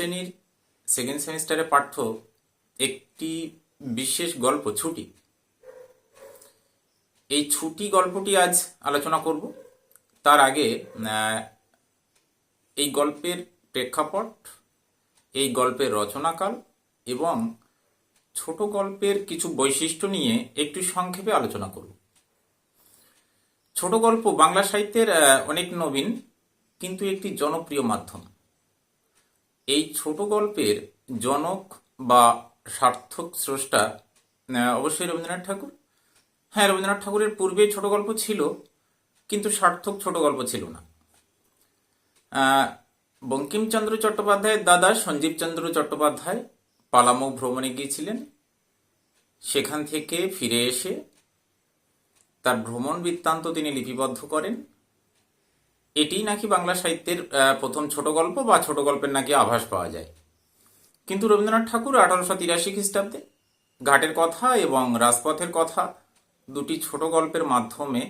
শ্রেণির সেকেন্ড সেমিস্টারে পাঠ্য একটি বিশেষ গল্প, ছুটি। এই ছুটি গল্পটি আজ আলোচনা করব। তার আগে এই গল্পের প্রেক্ষাপট, এই গল্পের রচনাকাল এবং ছোট গল্পের কিছু বৈশিষ্ট্য নিয়ে একটু সংক্ষেপে আলোচনা করব। ছোট গল্প বাংলা সাহিত্যের অনেক নবীন, কিন্তু একটি জনপ্রিয় মাধ্যম। এই ছোট গল্পের জনক বা সার্থক স্রষ্টা অবশ্যই রবীন্দ্রনাথ ঠাকুর। হ্যাঁ রবীন্দ্রনাথ ঠাকুরের পূর্বে ছোট গল্প ছিল, কিন্তু সার্থক ছোট গল্প ছিল না। বঙ্কিমচন্দ্র চট্টোপাধ্যায়ের দাদা সঞ্জীবচন্দ্র চট্টোপাধ্যায় পালামৌ ভ্রমণে গিয়েছিলেন। সেখান থেকে ফিরে এসে তার ভ্রমণ বৃত্তান্ত তিনি লিপিবদ্ধ করেন। এটি নাকি বাংলা সাহিত্যের প্রথম ছোট গল্প বা ছোট গল্পের নাকি আভাস পাওয়া যায়। কিন্তু রবীন্দ্রনাথ ঠাকুর আঠারোশো তিরাশি খ্রিস্টাব্দে ঘাটের কথা এবং রাজপথের কথা দুটি ছোট গল্পের মাধ্যমে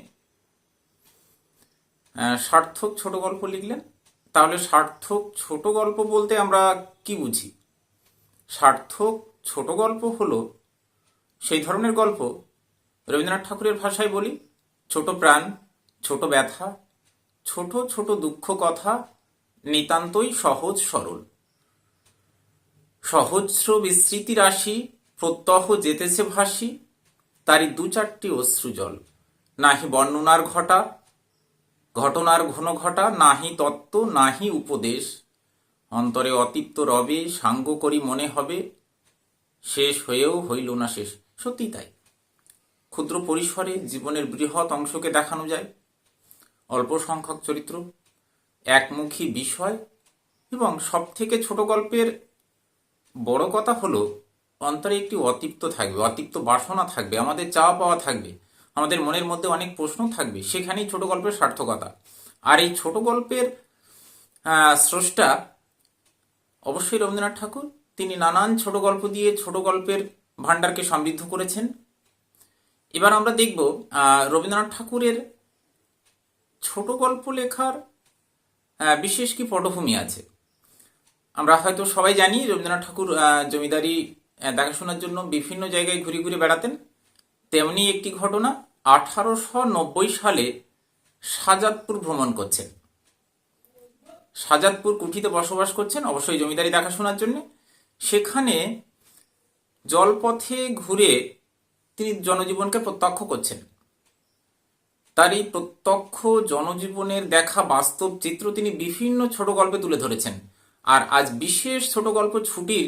সার্থক ছোট গল্প লিখলেন। তাহলে সার্থক ছোট গল্প বলতে আমরা কি বুঝি? সার্থক ছোট গল্প হলো সেই ধরনের গল্প রবীন্দ্রনাথ ঠাকুরের ভাষায় বলি, ছোট প্রাণ, ছোট ব্যথা ছোট ছোট দুঃখ কথা নিতান্তই সহজ সরল। সহস্র বিস্মৃতি রাশি প্রত্যহ যেতেছে ভাসি, তারই দু চারটি অশ্রুজল। নাহি বর্ণনার ঘটা, ঘটনার ঘন ঘটা, নাহি তত্ত্ব, নাহি উপদেশ। অন্তরে অতিপ্ত রবে সাঙ্গ করি মনে হবে, শেষ হয়েও হইল না শেষ। সত্যি তাই। ক্ষুদ্র পরিসরে জীবনের বৃহৎ অংশকে দেখানো যায়। অল্প সংখ্যক চরিত্র, একমুখী বিষয় এবং সব থেকে ছোট গল্পের বড় কথা হলো, অন্তরে একটি অতিপ্ত থাকবে, অতিপ্ত বাসনা থাকবে, আমাদের চাওয়া পাওয়া থাকবে, আমাদের মনের মধ্যে অনেক প্রশ্ন থাকবে, সেখানেই ছোট গল্পের সার্থকতা। আর এই ছোট গল্পের স্রষ্টা অবশ্যই রবীন্দ্রনাথ ঠাকুর, তিনি নানান ছোট গল্প দিয়ে ছোট গল্পের ভাণ্ডারকে সমৃদ্ধ করেছেন। এবার আমরা দেখব রবীন্দ্রনাথ ঠাকুরের ছোট গল্প লেখার বিশেষ কি পটভূমি আছে? আমরা হয়তো সবাই জানি রবীন্দ্রনাথ ঠাকুর জমিদারি দেখাশোনার জন্য বিভিন্ন জায়গায় ঘুরে ঘুরে বেড়াতেন। তেমনি একটি ঘটনা, আঠারোশো নব্বই সালে সাজাদপুর ভ্রমণ করছেন। সাজাদপুর কুঠিতে বসবাস করছেন, অবশ্যই জমিদারি দেখাশোনার জন্য। সেখানে জলপথে ঘুরে তিনি জনজীবনকে প্রত্যক্ষ করছেন। তার এই প্রত্যক্ষ জনজীবনের দেখা বাস্তব চিত্র তিনি বিভিন্ন ছোট গল্পে তুলে ধরেছেন। আর আজ বিশেষ ছোট গল্প ছুটির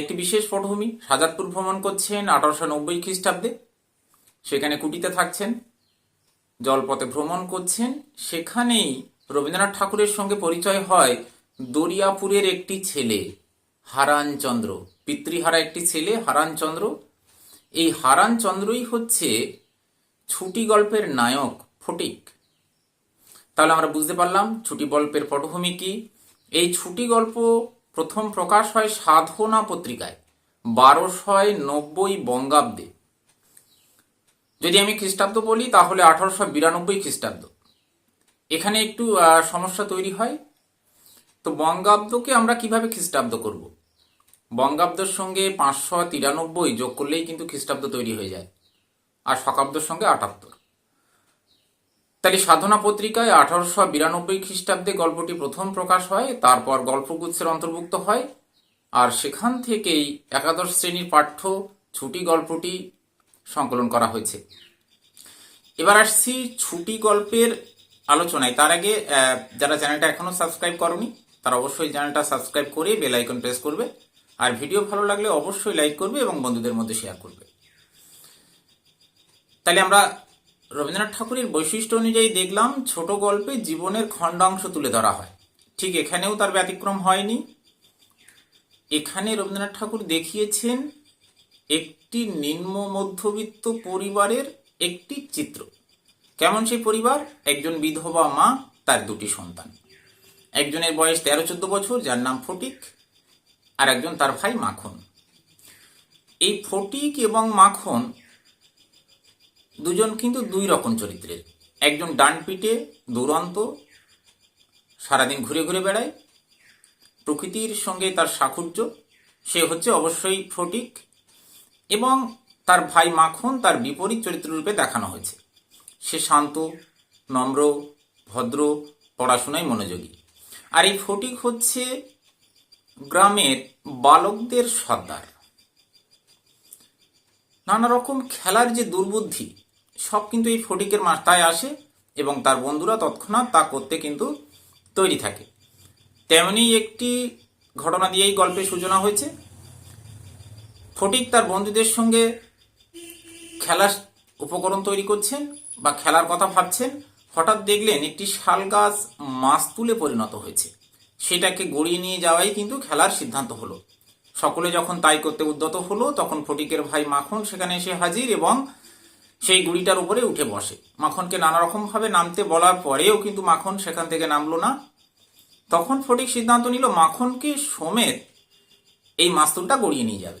একটি বিশেষ পটভূমি, সাজাদপুর ভ্রমণ করছেন আঠারোশো নব্বই খ্রিস্টাব্দে। সেখানে কুটিতে থাকছেন, জলপথে ভ্রমণ করছেন। সেখানেই রবীন্দ্রনাথ ঠাকুরের সঙ্গে পরিচয় হয় দরিয়াপুরের একটি ছেলে, হারানচন্দ্র। পিতৃহারা একটি ছেলে, হারানচন্দ্র। এই হারানচন্দ্রই হচ্ছে ছুটি গল্পের নায়ক ফটিক। তাহলে আমরা বুঝতে পারলাম ছুটি গল্পের পটভূমি কি। এই ছুটি গল্প প্রথম প্রকাশ হয় সাধনা পত্রিকায়, বারোশয় নব্বই বঙ্গাব্দে। যদি আমি খ্রিস্টাব্দ বলি, তাহলে আঠারোশো বিরানব্বই খ্রিস্টাব্দ। এখানে একটু সমস্যা তৈরি হয়। তো বঙ্গাব্দকে আমরা কীভাবে খ্রিস্টাব্দ করব? বঙ্গাব্দের সঙ্গে পাঁচশো তিরানব্বই যোগ করলেই কিন্তু খ্রিস্টাব্দ তৈরি হয়ে যায়। আর শকাব্দর সঙ্গে আটাত্তর। তাহলে সাধনা পত্রিকায় আঠারোশো বিরানব্বই খ্রিস্টাব্দে গল্পটি প্রথম প্রকাশ হয়, তারপর গল্পগুচ্ছের অন্তর্ভুক্ত হয়, আর সেখান থেকেই একাদশ শ্রেণির পাঠ্য ছুটি গল্পটি সংকলন করা হয়েছে। এবার আসছি ছুটি গল্পের আলোচনায়। তার আগে যারা চ্যানেলটা এখনও সাবস্ক্রাইব করনি, তারা অবশ্যই চ্যানেলটা সাবস্ক্রাইব করে বেল আইকন প্রেস করবে, আর ভিডিও ভালো লাগলে অবশ্যই লাইক করবে এবং বন্ধুদের মধ্যে শেয়ার করবে। তাহলে আমরা রবীন্দ্রনাথ ঠাকুরের বৈশিষ্ট্য অনুযায়ী দেখলাম, ছোট গল্পে জীবনের খণ্ডাংশ তুলে ধরা হয়। ঠিক এখানেও তার ব্যতিক্রম হয়নি। এখানে রবীন্দ্রনাথ ঠাকুর দেখিয়েছেন একটি নিম্ন মধ্যবিত্ত পরিবারের একটি চিত্র। কেমন সেই পরিবার? একজন বিধবা মা, তার দুটি সন্তান। একজনের বয়স তেরো চোদ্দ বছর, যার নাম ফটিক, আর একজন তার ভাই মাখন। এই ফটিক এবং মাখন দুজন কিন্তু দুই রকম চরিত্রের। একজন ডান পিঠে দুরন্ত, সারাদিন ঘুরে ঘুরে বেড়ায়। প্রকৃতির সঙ্গে তার সাকুর্য সে হচ্ছে অবশ্যই ফটিক এবং তার ভাই মাখন তার বিপরীত চরিত্ররূপে দেখানো হয়েছে। সে শান্ত, নম্র, ভদ্র, পড়াশোনায় মনোযোগী। আর এই ফটিক হচ্ছে গ্রামের বালকদের সর্দার। নানা রকম খেলার যে দুর্বুদ্ধি সব কিন্তু এই ফটিকের মাথায় আসে এবং তার বন্ধুরা তৎক্ষণাৎ তা করতে কিন্তু তৈরি থাকে। তেমনি একটি ঘটনা দিয়েই গল্পের সূচনা হয়েছে। ফটিক তার বন্ধুদের সঙ্গে খেলার উপকরণ তৈরি করছেন বা খেলার কথা ভাবছেন। হঠাৎ দেখলেন একটি শাল গাছ মাছ তুলে পরিণত হয়েছে। সেটাকে গড়িয়ে নিয়ে যাওয়াই কিন্তু খেলার সিদ্ধান্ত হলো। সকলে যখন তাই করতে উদ্যত হলো, তখন ফটিকের ভাই মাখন সেখানে এসে হাজির এবং সেই গুড়িটার উপরে উঠে বসে। মাখনকে নানা রকম ভাবে নামতে বলার পরেও কিন্তু মাখন সেখান থেকে নামলো না। তখন ফটিক সিদ্ধান্ত নিল, মাখনকে সমেত এই মাস্তুলটা গড়িয়ে নিয়ে যাবে।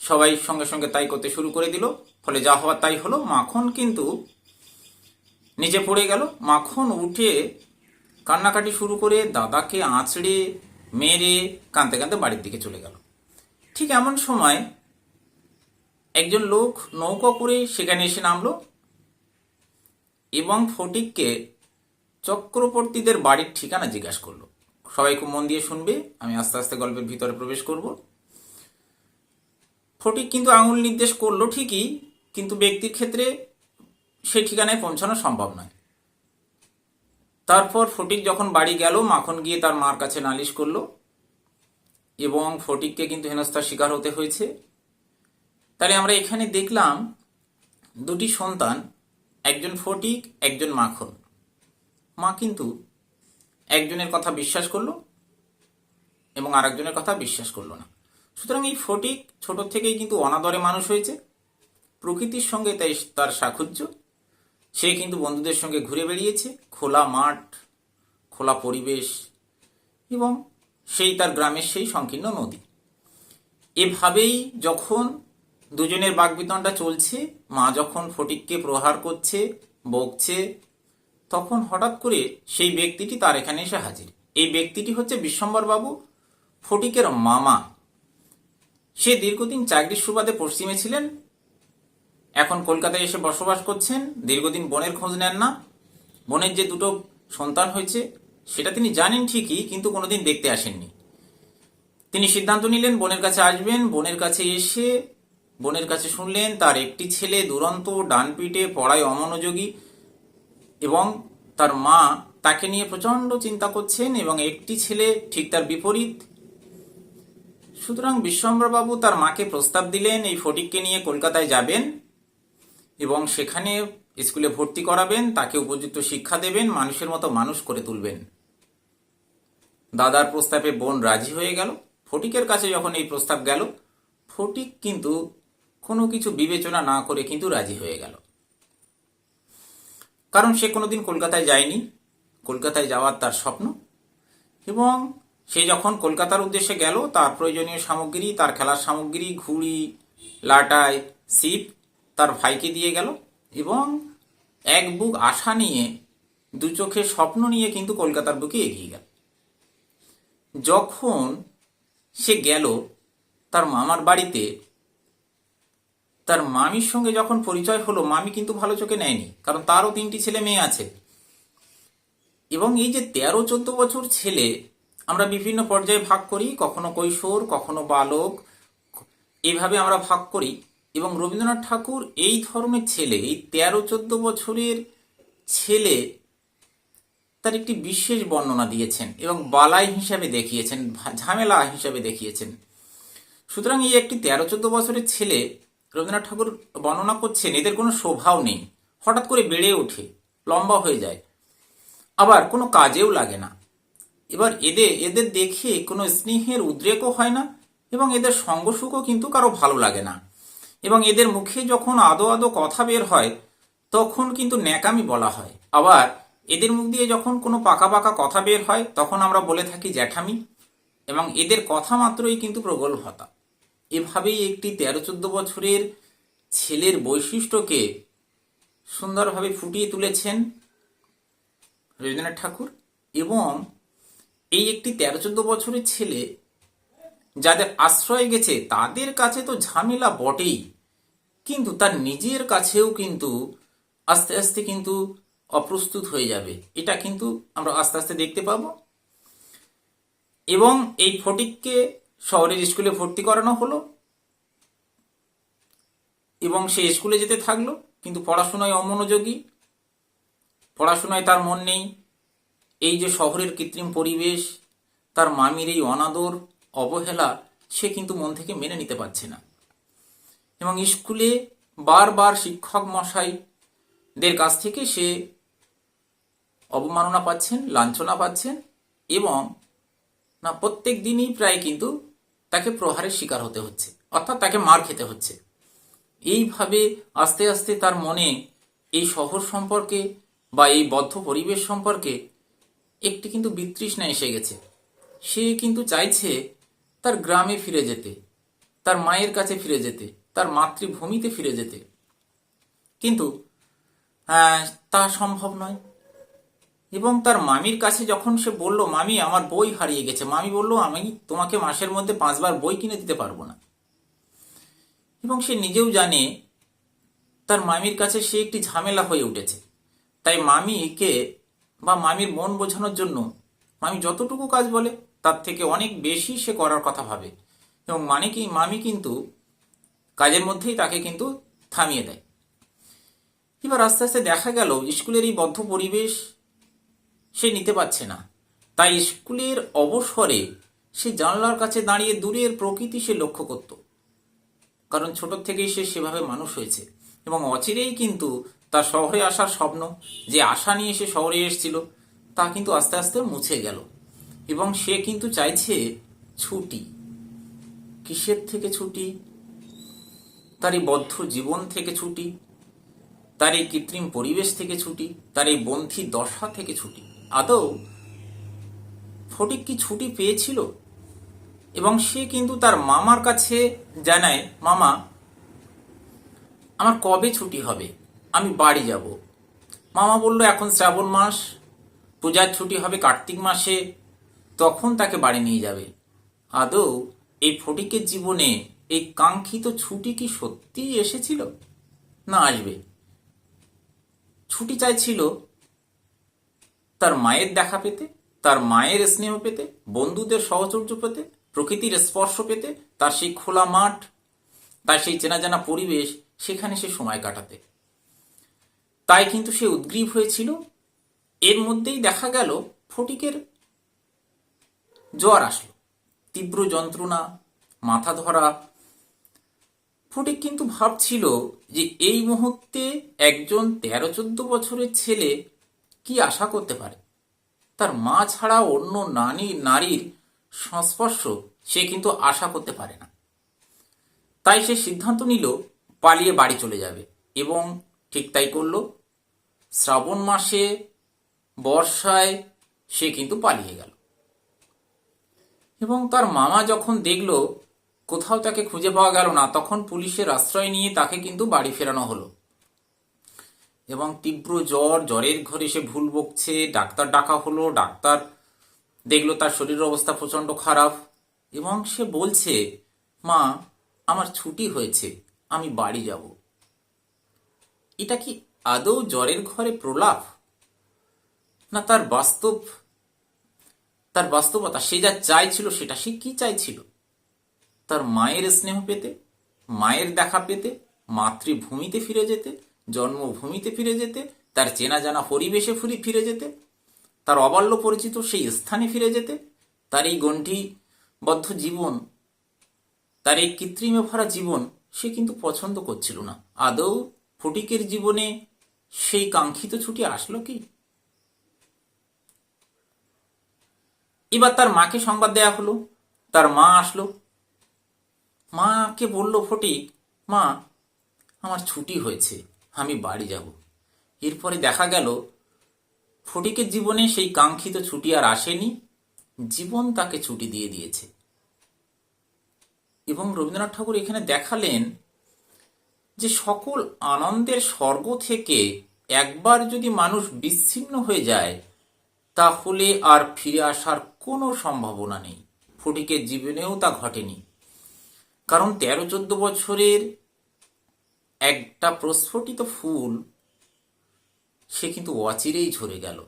সবাই সঙ্গে সঙ্গে তাই করতে শুরু করে দিল। ফলে যা হওয়ার তাই হলো। মাখন কিন্তু নিচে পড়ে গেল। মাখন উঠে কান্নাকাটি শুরু করে দাদাকে আঁচড়ে, মেরে, কাঁদতে কাঁদতে বাড়ির দিকে চলে গেল। ঠিক এমন সময় একজন লোক নৌকা করে সেখানে এসে নামলো এবং ফটিককে চক্রবর্তীদের বাড়ির ঠিকানা জিজ্ঞাসা করল। সবাই খুব মন দিয়ে শুনবে, আমি আস্তে আস্তে গল্পের ভিতরে প্রবেশ করব। ফটিক কিন্তু আঙুল নির্দেশ করল ঠিকই, কিন্তু ব্যক্তির ক্ষেত্রে সেই ঠিকানায় পৌঁছানো সম্ভব নয়। তারপর ফটিক যখন বাড়ি গেল, মাখন গিয়ে তার মার কাছে নালিশ করল এবং ফটিককে কিন্তু হেনস্থার শিকার হতে হয়েছে। তাহলে আমরা এখানে দেখলাম দুটি সন্তান, একজন ফটিক, একজন মাখন। মা কিন্তু একজনের কথা বিশ্বাস করল এবং আরেকজনের কথা বিশ্বাস করল না। সুতরাং এই ফটিক ছোট থেকেই কিন্তু অনাদরে মানুষ হয়েছে। প্রকৃতির সঙ্গে তাই তার সাক্ষুজ্য সে কিন্তু বন্ধুদের সঙ্গে ঘুরে বেরিয়েছে খোলা মাঠ, খোলা পরিবেশ এবং সেই তার গ্রামের সেই সংকীর্ণ নদী। এভাবেই যখন দুজনের বাগবিতণ্ডা চলছে। মা যখন ফটিককে প্রহার করছে, বকছে, তখন হঠাৎ করে সেই ব্যক্তিটি তার এখানে এসে হাজির। এই ব্যক্তিটি হচ্ছে বিশ্বম্বর বাবু ফটিকের মামা। সে দীর্ঘদিন চাকরির সুবাদে পশ্চিমে ছিলেন, এখন কলকাতায় এসে বসবাস করছেন। দীর্ঘদিন বোনের খোঁজ নেন না। বোনের যে দুটো সন্তান হয়েছে, সেটা তিনি জানেন ঠিকই, কিন্তু কোনোদিন দেখতে আসেননি। তিনি সিদ্ধান্ত নিলেন, বোনের কাছে আসবেন। বোনের কাছে এসে বোনের কাছে শুনলেন, তার একটি ছেলে দুরন্ত ডানপিটে পড়ায় অমনোযোগী এবং তার মা তাকে নিয়ে প্রচণ্ড চিন্তা করছেন এবং একটি ছেলে ঠিক তার বিপরীত। সুতরাং বিশ্বম্বরবাবু তার মাকে প্রস্তাব দিলেন, এই ফটিককে নিয়ে কলকাতায় যাবেন এবং সেখানে স্কুলে ভর্তি করাবেন, তাকে উপযুক্ত শিক্ষা দেবেন, মানুষের মতো মানুষ করে তুলবেন। দাদার প্রস্তাবে বোন রাজি হয়ে গেল। ফটিকের কাছে যখন এই প্রস্তাব গেল, ফটিক কিন্তু কোনো কিছু বিবেচনা না করে কিন্তু রাজি হয়ে গেল। কারণ সে কোনোদিন কলকাতায় যায়নি। কলকাতায় যাওয়ার তার স্বপ্ন। এবং সে যখন কলকাতার উদ্দেশ্যে গেল, তার প্রয়োজনীয় সামগ্রী, তার খেলার সামগ্রী, ঘুড়ি, লাটাই, সিপ তার ভাইকে দিয়ে গেল এবং এক বুক আশা নিয়ে, দু চোখে স্বপ্ন নিয়ে কিন্তু কলকাতার বুকে এগিয়ে গেল। যখন সে গেল, তার মামার বাড়িতে তার মামির সঙ্গে যখন পরিচয় হলো, মামি কিন্তু ভালো চোখে নেয়নি, কারণ তারও তিনটি ছেলে মেয়ে আছে। এবং এই যে তেরো চোদ্দ বছর ছেলে, আমরা বিভিন্ন পর্যায়ে ভাগ করি, কখনো কৈশোর, কখনো বালক এইভাবে আমরা ভাগ করি। এবং রবীন্দ্রনাথ ঠাকুর এই ধরনের ছেলে, এই তেরো চোদ্দ বছরের ছেলে, তার একটি বিশেষ বর্ণনা দিয়েছেন এবং বালাই হিসাবে দেখিয়েছেন, ঝামেলা হিসাবে দেখিয়েছেন। সুতরাং এই একটি তেরো চোদ্দ বছরের ছেলে রবীন্দ্রনাথ ঠাকুর বর্ণনা করছেন, এদের কোনো শোভাও নেই। হঠাৎ করে বেড়ে ওঠে, লম্বা হয়ে যায়। আবার কোনো কাজেও লাগে না। এবার এদের এদের দেখে কোনো স্নেহের উদ্রেকও হয় না এবং এদের সঙ্গসুখও কিন্তু কারও ভালো লাগে না। এবং এদের মুখে যখন আদো আদো কথা বের হয়, তখন কিন্তু ন্যাকামি বলা হয়। আবার এদের মুখ দিয়ে যখন কোনো পাকা পাকা কথা বের হয়, তখন আমরা বলে থাকি জ্যাঠামি। এবং এদের কথা মাত্রই কিন্তু প্রগল্ভতা এভাবেই একটি তেরো চোদ্দ বছরের ছেলের বৈশিষ্ট্যকে সুন্দরভাবে ফুটিয়ে তুলেছেন রবীন্দ্রনাথ ঠাকুর এবং এই একটি তেরো চোদ্দ বছরের ছেলে যাদের আশ্রয় গেছে, তাদের কাছে তো ঝামেলা বটেই। কিন্তু তার নিজের কাছেও কিন্তু আস্তে আস্তে কিন্তু অপ্রস্তুত হয়ে যাবে। এটা কিন্তু আমরা আস্তে আস্তে দেখতে পাবো। এবং এই ফটিককে শহরের স্কুলে ভর্তি করানো হলো এবং সে স্কুলে যেতে থাকল, কিন্তু পড়াশোনায় অমনোযোগী। পড়াশোনায় তার মন নেই। এই যে শহরের কৃত্রিম পরিবেশ, তার মামির এই অনাদর, অবহেলা, সে কিন্তু মন থেকে মেনে নিতে পারছে না। এবং স্কুলে বারবার শিক্ষক মশাইদের কাছ থেকে সে অবমাননা পাচ্ছেন, লাঞ্ছনা পাচ্ছেন এবং না, প্রত্যেক দিনই প্রায় কিন্তু তাকে প্রহারের শিকার হতে হচ্ছে, অর্থাৎ তাকে মার খেতে হচ্ছে। এইভাবে আস্তে আস্তে তার মনে এই শহর সম্পর্কে বা এই বদ্ধ পরিবেশ সম্পর্কে একটি কিন্তু বিতৃষ্ণা এসে গেছে। সে কিন্তু চাইছে তার গ্রামে ফিরে যেতে, তার মায়ের কাছে ফিরে যেতে, তার মাতৃভূমিতে ফিরে যেতে। কিন্তু তা সম্ভব নয়। এবং তার মামির কাছে যখন সে বলল, মামি, আমার বই হারিয়ে গেছে। মামি বলল, আমি তোমাকে মাসের মধ্যে পাঁচবার বই কিনে দিতে পারব না। এবং সে নিজেও জানে, তার মামির কাছে সে একটি ঝামেলা হয়ে উঠেছে। তাই মামিকে বা মামির মন বোঝানোর জন্য, মামি যতটুকু কাজ বলে, তার থেকে অনেক বেশি সে করার কথা ভাবে। এবং মানে কি, মামি কিন্তু কাজের মধ্যেই তাকে কিন্তু থামিয়ে দেয়। এবার আস্তে আস্তে দেখা গেল, স্কুলের এই বদ্ধ পরিবেশ সে নিতে পারছে না। তাই স্কুলের অবসরে সে জানলার কাছে দাঁড়িয়ে দূরের প্রকৃতি সে লক্ষ্য করত। কারণ ছোট থেকেই সে সেভাবে মানুষ হয়েছে এবং অচিরেই কিন্তু তার শহরে আসার স্বপ্ন, যে আশা নিয়ে সে শহরে এসেছিল, তা কিন্তু আস্তে আস্তে মুছে গেল। এবং সে কিন্তু চাইছে ছুটি। কিসের থেকে ছুটি? তার এই বদ্ধ জীবন থেকে ছুটি। তার এই কৃত্রিম পরিবেশ থেকে ছুটি। তার এই বন্ধি দশা থেকে ছুটি। আদৌ ফটিক কি ছুটি পেয়েছিল? এবং সে কিন্তু তার মামার কাছে জানায়, মামা, আমার কবে ছুটি হবে? আমি বাড়ি যাব। মামা বলল, এখন শ্রাবণ মাস, পূজার ছুটি হবে কার্তিক মাসে, তখন তাকে বাড়ি নিয়ে যাবে। আদৌ এই ফটিকের জীবনে এই কাঙ্ক্ষিত ছুটি কি সত্যিই এসেছিল? না আসবে। ছুটি চাইছিল তার মায়ের দেখা পেতে, তার মায়ের স্নেহ পেতে, বন্ধুদের সহচর্য পেতে, প্রকৃতির স্পর্শ পেতে, তার সেই খোলা মাঠ, তার সেই চেনা জানা পরিবেশ, সেখানে সে সময় কাটাতে। তাই কিন্তু সে উদ্গ্রীব হয়েছিল। এর মধ্যেই দেখা গেল, ফটিকের জ্বর আসলো। তীব্র যন্ত্রণা, মাথা ধরা। ফটিক কিন্তু ভাবছিল যে এই মুহূর্তে একজন তেরো চোদ্দ বছরের ছেলে কি আশা করতে পারে? তার মা ছাড়া অন্য নারী নারীর সংস্পর্শ সে কিন্তু আশা করতে পারে না। তাই সে সিদ্ধান্ত নিল, পালিয়ে বাড়ি চলে যাবে এবং ঠিক তাই করল। শ্রাবণ মাসে বর্ষায় সে কিন্তু পালিয়ে গেল। এবং তার মামা যখন দেখল কোথাও তাকে খুঁজে পাওয়া গেল না, তখন পুলিশের আশ্রয় নিয়ে তাকে কিন্তু বাড়ি ফেরানো হলো। এবং তীব্র জ্বর, জ্বরের ঘরে সে ভুল বকছে, ডাক্তার ডাকা হলো, ডাক্তার দেখল তার শরীরের অবস্থা প্রচণ্ড খারাপ এবং সে বলছে, মা, আমার ছুটি হয়েছে, আমি বাড়ি যাব। এটা কি আদৌ জ্বরের ঘরে প্রলাপ? না, তার বাস্তব, তার বাস্তবতা, সে যা চাইছিল সেটা সে কি চাইছিল? তার মায়ের স্নেহ পেতে, মায়ের দেখা পেতে, মাতৃভূমিতে ফিরে যেতে জন্মভূমিতে ফিরে যেতে, তার চেনা জানা পরিবেশে ফিরে ফিরে যেতে, তার অবাল্য পরিচিত সেই স্থানে ফিরে যেতে, তার এই গণ্ঠিবদ্ধ জীবন, তার এই কৃত্রিমে ভরা জীবন সে কিন্তু পছন্দ করছিল না। আদৌ ফটিকের জীবনে সেই কাঙ্ক্ষিত ছুটি আসলো কি? এবার তার মাকে সংবাদ দেয়া হলো, তার মা আসলো। মাকে বলল, ফটিক, মা, আমার ছুটি হয়েছে। আমি বাড়ি যাব। এরপরে দেখা গেল, ফটিকের জীবনে সেই কাঙ্ক্ষিত ছুটি আর আসেনি, জীবন তাকে ছুটি দিয়ে দিয়েছে। এবং রবীন্দ্রনাথ ঠাকুর এখানে দেখালেন যে সকল আনন্দের স্বর্গ থেকে একবার যদি মানুষ বিচ্ছিন্ন হয়ে যায়, তাহলে আর ফিরে আসার কোনো সম্ভাবনা নেই। ফটিকের জীবনেও তা ঘটেনি। কারণ তেরো চোদ্দ বছরের একটা প্রস্ফুটিত ফুল, সে কিন্তু অচিরেই ঝরে গেল।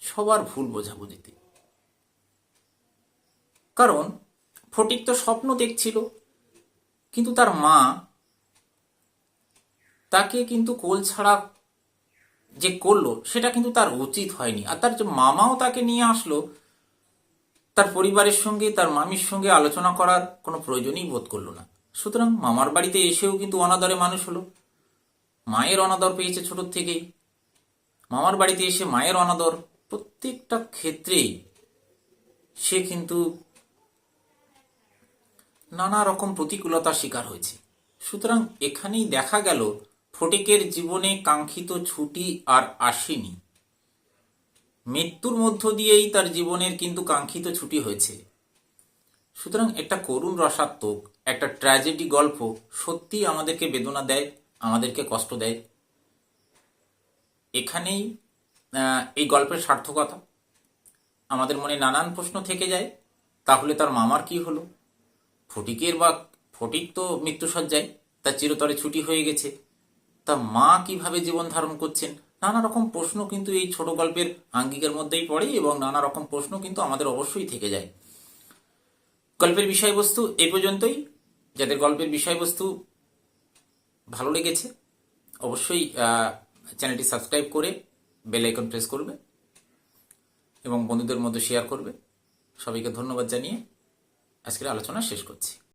সবার ভুল বোঝাবুঝিতে। কারণ ফটিক তো স্বপ্ন দেখছিল, কিন্তু তার মা তাকে কিন্তু কোল ছাড়া যে করল, সেটা কিন্তু তার উচিত হয়নি। আর তার যে মামাও তাকে নিয়ে আসলো, তার পরিবারের সঙ্গে, তার মামির সঙ্গে আলোচনা করার কোনো প্রয়োজনই বোধ করল না। সুতরাং মামার বাড়িতে এসেও কিন্তু অনাদরে মানুষ হলো। মায়ের অনাদর পেয়েছে ছোট থেকেই। মামার বাড়িতে এসে মায়ের অনাদর প্রত্যেকটা ক্ষেত্রেই সে কিন্তু নানা রকম প্রতিকূলতার শিকার হয়েছে। সুতরাং এখানেই দেখা গেল, ফটিকের জীবনে কাঙ্ক্ষিত ছুটি আর আসেনি। মৃত্যুর মধ্য দিয়েই তার জীবনের কিন্তু কাঙ্ক্ষিত ছুটি হয়েছে। সুতরাং একটা করুণ রসাত্মক একটা ট্র্যাজেডি গল্প সত্যি আমাদেরকে বেদনা দেয়, আমাদেরকে কষ্ট দেয়। এখানেই এই গল্পের সার্থকতা। আমাদের মনে নানান প্রশ্ন থেকে যায়, তাহলে তার মামার কি হলো? ফটিকের বা, ফটিক তো মৃত্যুসজ্জায়, তার চিরতরে ছুটি হয়ে গেছে। তা মা কীভাবে জীবন ধারণ করছেন? নানা রকম প্রশ্ন কিন্তু এই ছোট গল্পের আঙ্গিকের মধ্যেই পড়ে এবং নানা রকম প্রশ্ন কিন্তু আমাদের অবশ্যই থেকে যায়। গল্পের বিষয়বস্তু এই পর্যন্তই। যাদের গল্পের বিষয়বস্তু ভালো লেগেছে, অবশ্যই চ্যানেলটি সাবস্ক্রাইব করে বেল আইকন প্রেস করবে এবং বন্ধুদের মধ্যে শেয়ার করবে। সবাইকে ধন্যবাদ জানিয়ে আজকের আলোচনা শেষ করছি।